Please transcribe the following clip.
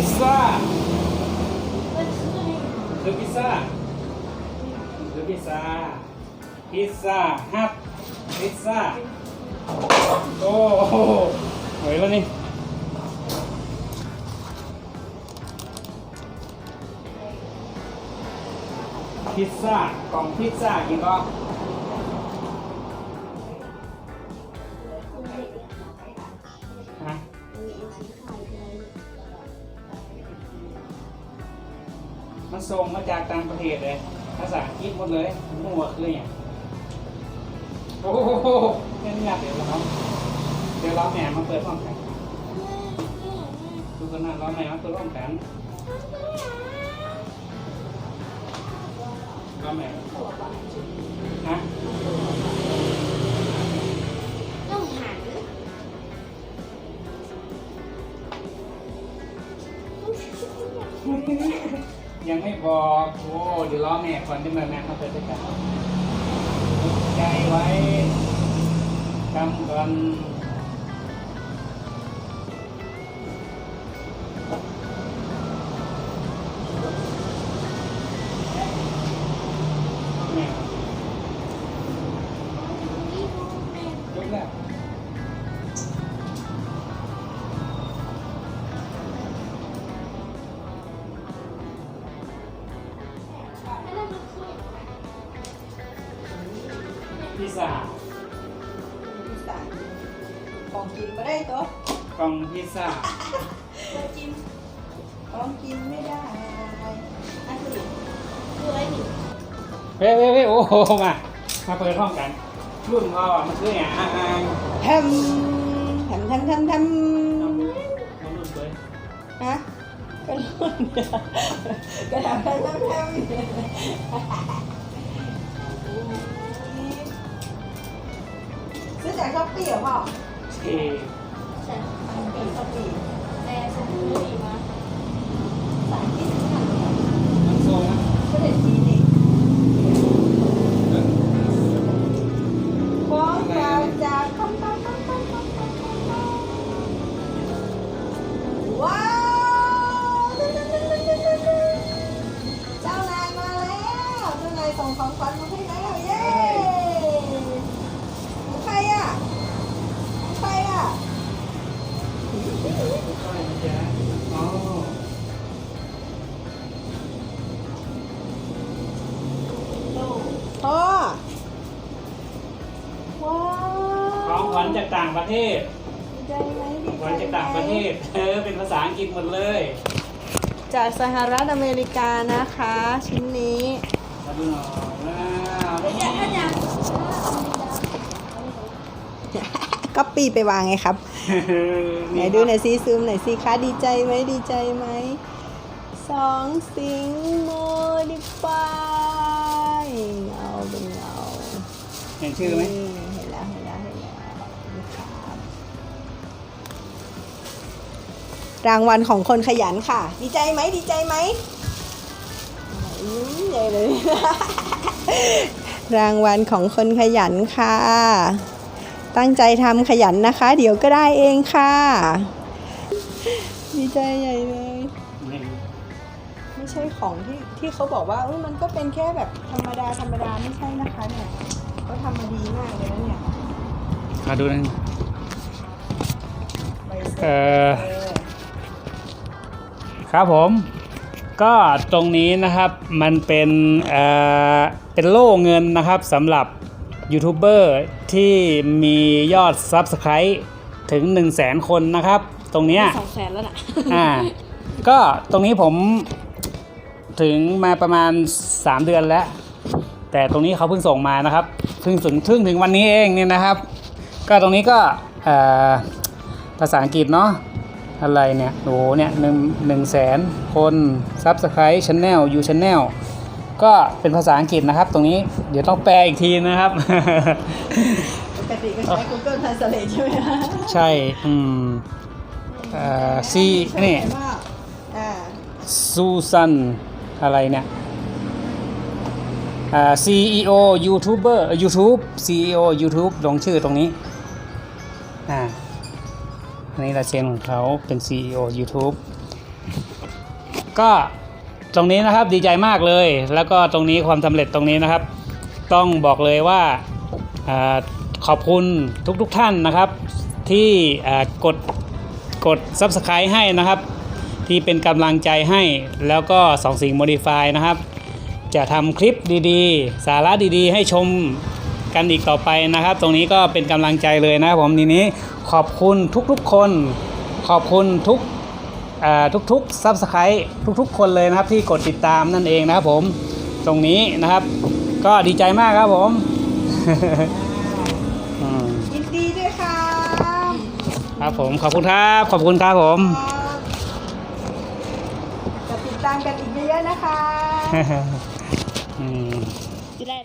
พิซซ่าคือพิซซ่าคือพิซซ่า พิซซ่าฮัทพิซซ่า โอ้โหเหวยแล้วนี่พิซซ่ากล่องพิซซ่ากินก็ มันส่งมาจากต่างประเทศเลย ภาษาอังกฤษหมดเลยหัวคืออย่างโอ้โหเงี้ยเดี๋ยวเราเดี๋ยวเราแหนมาเปิดห้องกันดูกันนะเราแหนมาเปิดห้องกันเราแหนฮะ ยังไม่บอกโอ้เดี๋ยวรอแม่ก่อนที่มาแม่เขาเปิดด้วยกันใจไว้ทำก่อน พิซซ่าพิซซ่าของกินไม่ได้ตัวกล่องพิซซ่าตัวจิ้มของกินไม่ได้อันนี้ตัวอะไรนี่เฮ้ยเฮ้ยเฮ้ยโอ้โหมา มาเปิดห้องกัน รุ่นพ่อมันคืออย่างอ่างอ่างแฮมแฮมแฮมแฮมแฮมน้ำน้ำรุ่นเลยฮะก็รุ่นเดียวก็แฮมแฮมแฮ แฮมซื้อจากช้อปปี้เหรอพ่อเท่ฉันชอปปี้ช้อปปี้แต่ฉันรู้ดีมาสายที่ซื้อหันน้ำส้มนะก็เด็ดดีนี่ฟ้องกล่าวจากคำคำคำคำคำคำคำว้าวเจ้านายมาแล้วเจ้านายส่งของขวัญมาให้แล้ ของขวัญจากต่างประเทศดีใจไหมดีขวัญจากต่างประเทศเออเป็นภาษาอังกฤษหมดเลย จากสหรัฐอเมริกานะคะ ชิ้นนี้มาดูหน่อยว้าวอยากถ้าอยากก็ปีไปวางไงครับ ไหนดูหน่อยซิซูมหน่อยสิคะดีใจไหมดีใจไหมสองสิงโมดิฟายเงาเป็นเงาเห็นชื่อไหม รางวัลของคนขยันค่ะ ดีใจไหมดีใจไหมยิ้มใหญ่เลย รางวัลของคนขยันค่ะ ตั้งใจทำขยันนะคะ เดี๋ยวก็ได้เองค่ะ ดีใจใหญ่เลยนี่ไม่ใช่ของที่ที่เขาบอกว่าเอ้ยมันก็เป็นแค่แบบธรรมดาธรรมดาไม่ใช่นะคะเนี่ยเขาทำมาดีมากเลยนะเนี่ยมาดูนะใบเสเอร็จอเออ ครับผมก็ตรงนี้นะครับมันเป็นเอ่อเป็นโล่เงินนะครับสำหรับยูทูบเบอร์ที่มียอด Subscribe ถึง 1 0 0 0 0แสนคนนะครับ ตรงเนี้ยสองแสนแล้วน่ะอ่าก็ตรงนี้ผมถึงมาประมาณ 3 เดือนแล้ว แต่ตรงนี้เขาเพิ่งส่งมานะครับเพิ่งถึงถึงถึงวันนี้เองเนี่ยนะครับ ก็ตรงนี้ก็เอ่อภาษาอังกฤษเนาะ อะไรเนี่ยโอ้โหเนี่ยหนึ่งหนึ่งแสนคนซับสไครต์ช n แนลยูช n แนลก็เป็นภาษาอังกฤษนะครับ ตรงนี้เดี๋ยวต้องแปลอีกทีนะครับปกติก็ใช้ Google Translate ใช่ไหมคะใช่ อืมเอ่อซีนี่ใช่ไหมอ่าซูซันอะไรเนี่ยอ่า CEO YouTuber เอ่อ YouTube CEO YouTube ลงชื่อตรงนี้อ่า อันนี้ลายเซ็นของเขาเป็น CEO YouTube ก็ตรงนี้นะครับดีใจมากเลย แล้วก็ตรงนี้ความสำเร็จตรงนี้นะครับ ต้องบอกเลยว่าอขอบคุณทุกๆทท่านนะครับ ที่กดกด Subscribe ให้นะครับ ที่เป็นกำลังใจให้แล้วก็สองสิ่ง Modify นะครับ จะทำคลิปดีๆ สาระดีๆ ให้ชมกันอีกต่อไปนะครับ ตรงนี้ก็เป็นกำลังใจเลยนะครับผมทีนี้ ขอบคุณทุกๆคน ขอบคุณทุกอ่าทุกๆซับสไครต์ทุกๆ คนเลยนะครับที่กดติดตามนั่นเองนะครับผมตรงนี้นะครับ ก็ดีใจมากครับผมอืมยินดีด้วยครับครับผมขอบคุณครับขอบคุณครับผมจะติดตามกันอีกเยอะๆนะคะอืมจะได้